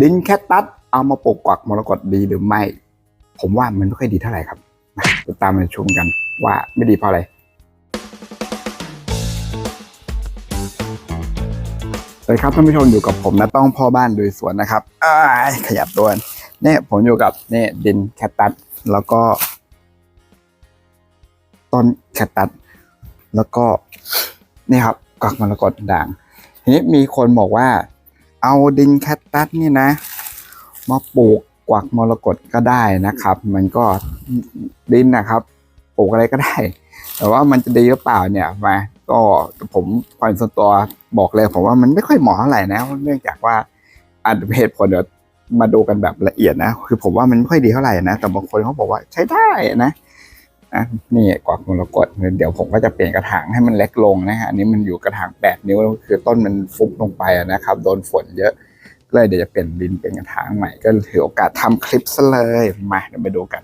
ดินแคตตัสเอามาปลูกกวักมรกตดีหรือไม่ ผมว่ามันไม่ค่อยดีเท่าไหร่ครับมาติดตามมาชมกันว่าไม่ดีเพราะอะไรสวัสดีครับท่านผู้ชมอยู่กับผมนะต้องพ่อบ้านโดยสวนนะครับอขยับตัวเนี่ยผมอยู่กับเนี่ยดินแคตตัสแล้วก็ ต้นแคตตัสแล้วก็นี่ครับกักมรกตด่างทีนี้มีคนบอกว่า เอาดินแคตตัสนี่นะ มาปลูกกวักมรกตก็ได้นะครับ มันก็ดินนะครับ ปลูกอะไรก็ได้ แต่ว่ามันจะดีหรือเปล่าเนี่ยมาก็ผมความส่วนตัวบอกเลยผมว่ามันไม่ค่อยเหมาะเท่าไหร่นะ เนื่องจากว่าอาจจะเป็นเหตุผลเดี๋ยวมาดูกันแบบละเอียดนะ คือผมว่ามันไม่ค่อยดีเท่าไหร่นะ แต่บางคนเขาบอกว่าใช้ได้นะะนี่กวักมรกตเดี๋ยวผมก็จะเปลี่ยนกระถางให้มันเล็กลงนะฮะอันนี้มันอยู่กระถางแปดนิ้วคือต้นมันฟุบลงไปนะครับ โดนฝนเยอะก็เลยเดี๋ยวจะเปลี่ยนดินเป็นกระถางใหม่ก็ถือโอกาสทำคลิปซะเลยมาเดี๋ยวไปดูกัน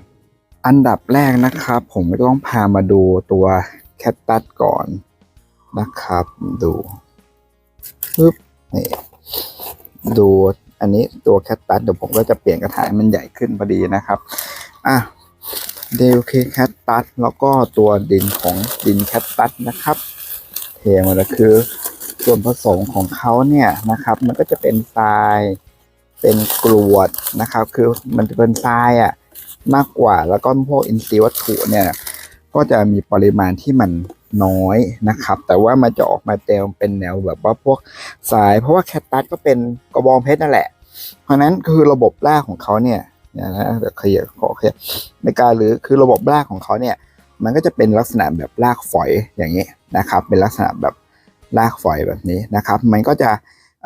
อันดับแรกนะครับ ผมก็ต้องพามาดูตัวแคตตัสก่อนนะครับ ดูปึ๊บนี่ดูอันนี้ตัวแคตตัสเดี๋ยวผมก็จะเปลี่ยนกระถางมันใหญ่ขึ้นพอดีนะครับอะ เดลเคแคตตัสแล้วก็ตัวดินของดินแคตตัสนะครับ เทมาแล้วคือ ส่วนผสมของเขาเนี่ยนะครับ มันก็จะเป็นทรายเป็นกรวดนะครับ คือมันจะเป็นทรายอะมากกว่าแล้วก็พวกอินทรีย์วัตถุเนี่ยก็จะมีปริมาณที่มันน้อยนะครับ แต่ว่ามันจะออกมาเต็มเป็นแนวแบบว่าพวกทราย เพราะว่าแคตตัสก็เป็นกระบองเพชรนั่นแหละ เพราะนั้นคือระบบรากของเขาเนี่ย นี่ยนะเดี๋ยวขยับขอขยับในการหรือคือระบบรากของเขาเนี่ยมันก็จะเป็นลักษณะแบบรากฝอยอย่างนี้นะครับ เป็นลักษณะแบบรากฝอยแบบนี้นะครับ มันก็จะ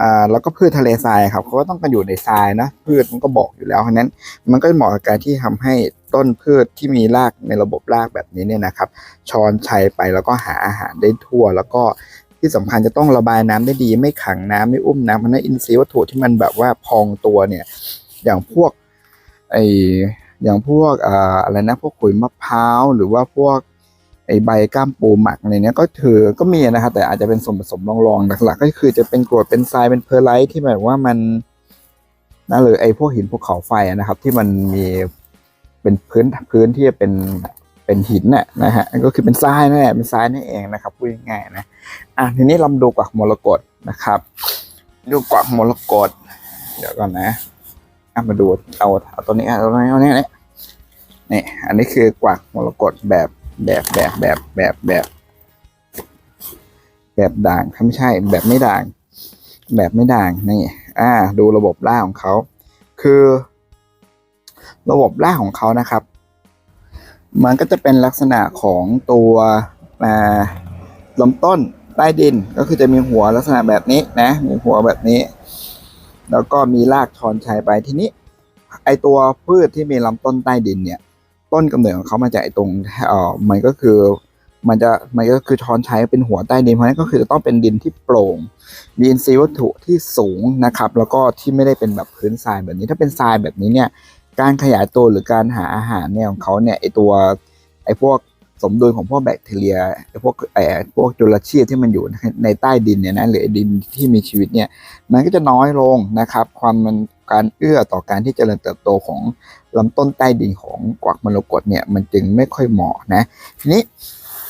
อ่าแล้วก็พืชทะเลทรายครับเขาก็ต้องกันอยู่ในทรายนะพืชมันก็บอกอยู่แล้วเพราะฉะนั้นมันก็เหมาะกับการที่ทำให้ต้นพืชที่มีรากในระบบรากแบบนี้เนี่ยนะครับช้อนชัยไปแล้วก็หาอาหารได้ทั่ว แล้วก็ที่สำคัญจะต้องระบายน้ำได้ดี ไม่ขังน้ำไม่อุ้มน้ำเพราะฉะนั้นอินทรีย์วัตถุที่มันแบบว่าพองตัวเนี่ยอย่างพวก ไออย่างพวกอ่าอะไรนะพวกขุยมะพร้าวหรือว่าพวกไอใบก้ามปูหมักอะไรเนี้ยก็ถือก็มีนะครับแต่อาจจะเป็นส่วนผสมรองๆหลักๆก็คือจะเป็นกรวดเป็นทรายเป็นเพอร์ไลท์ที่แบบว่ามันนะหรือไอ้พวกหินภูเขาไฟนะครับ ที่มันมีเป็นพื้นพื้นที่เป็นเป็นหินน่ะนะฮะก็คือเป็นทรายนั่นแหละเป็นทรายนั่นเองนะครับพูดง่ายๆนะอะทีนี้เราดูกวักมรกตนะครับ ดูกวักมรกตเดี๋ยวก่อนนะ มาดูเอาเอาตัวนี้เอาตัวนี้เอาตัวนี้นี่นี่อันนี้คือกวักมรกตแบบแบบแบบแบบแบบแบบ แบบด่างไม่ใช่แบบไม่ด่าง แบบไม่ด่างนี่ อ่า ดูระบบล่าของเขาคือ ระบบล่าของเขานะครับ มันก็จะเป็นลักษณะของตัวอ่าลำต้นใต้ดินก็คือจะมีหัวลักษณะแบบนี้นะ มีหัวแบบนี้ แล้วก็มีรากชอนชัยไปทีนี้ ไอตัวพืชที่มีลำต้นใต้ดินเนี่ย ต้นกำเนิดของเขามาจากไอตรงเอ่อมันก็คือมันจะมันก็คือชอนชัยเป็นหัวใต้ดินเพราะฉะนั้นก็คือจะต้องเป็นดินที่โปร่งมีอินทรีย์วัตถุที่สูงนะครับ แล้วก็ที่ไม่ได้เป็นแบบพื้นทรายแบบนี้ถ้าเป็นทรายแบบนี้เนี่ยการขยายตัวหรือการหาอาหารเนี่ยของเขาเนี่ยไอตัวไอพวก สมดุลของพวกแบคทีเรียพวกไอพวกจุลชีพที่มันอยู่ในใต้ดินเนี่ยนะหรือดินที่มีชีวิตเนี่ยมันก็จะน้อยลงนะครับ ความมันการเอื้อต่อการที่เจริญเติบโตของลำต้นใต้ดินของกวักมรกตเนี่ยมันจึงไม่ค่อยเหมาะนะ ทีนี้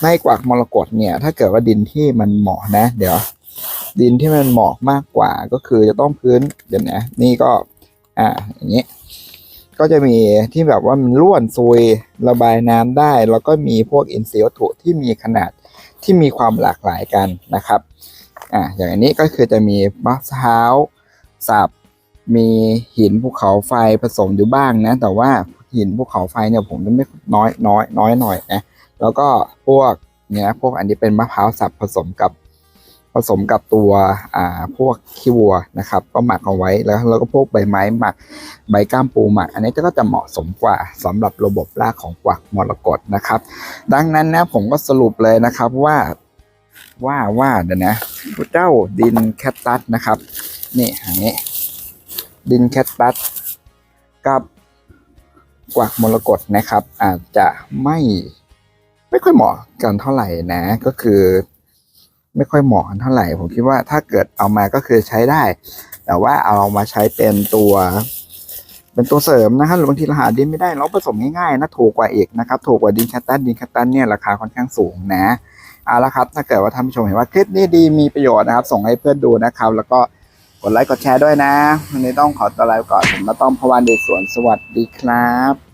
ในกวักมรกตเนี่ยถ้าเกิดว่าดินที่มันเหมาะนะ เดี๋ยว ดินที่มันเหมาะมากกว่าก็คือจะต้องพื้นเดี๋ยวนะนี่ก็อ่าอย่างนี้ ก็จะมีที่แบบว่ามันร่วนซุยระบายน้ำได้ แล้วก็มีพวกอินทรีย์วัตถุที่มีขนาดที่มีความหลากหลายกันนะครับอ่าอย่างอันนี้ก็คือจะมีมะพร้าวสับมีหินภูเขาไฟผสมอยู่บ้างนะ แต่ว่าหินภูเขาไฟเนี่ยผมจะไม่น้อยน้อยน้อยหน่อยนะแล้วก็พวกเนี่ยพวกอันนี้เป็นมะพร้าวสับผสมกับ ผสมกับตัวอ่าพวกขี้วัวนะครับ ก็หมักเอาไว้แล้วแล้วก็พวกใบไม้หมักใบก้ามปูหมัก อันนี้ก็จะเหมาะสมกว่าสำหรับระบบรากของกวักมรกตนะครับ ดังนั้นนะผมก็สรุปเลยนะครับว่าว่าว่าเดี๋ยวนะเจ้าดินแคตตัสนะครับ นี่อย่างนี้ ดินแคตตัสกับกวักมรกตนะครับ อาจจะไม่ไม่ค่อยเหมาะกันเท่าไหร่นะ ก็คือ ไม่ค่อยเหมาะกันเท่าไหร่ ผมคิดว่าถ้าเกิดเอามาก็คือใช้ได้ แต่ว่าเอามาใช้เป็นตัว เป็นตัวเสริมนะครับหรือบางทีเราหาดินไม่ได้เราผสมง่ายๆนะถูกกว่าอีกนะครับถูกกว่าดินแคตตันดินแคตตันเนี่ยราคาค่อนข้างสูงนะเอาละครับถ้าเกิดว่าท่านผู้ชมเห็นว่าคลิปนี้ดีมีประโยชน์นะครับ ส่งให้เพื่อนดูนะครับ แล้วก็กดไลค์กดแชร์ด้วยนะวันนี้ต้องขอตัวลาไปก่อนผมมาต้องพวันเดชสวนสวัสดีครับ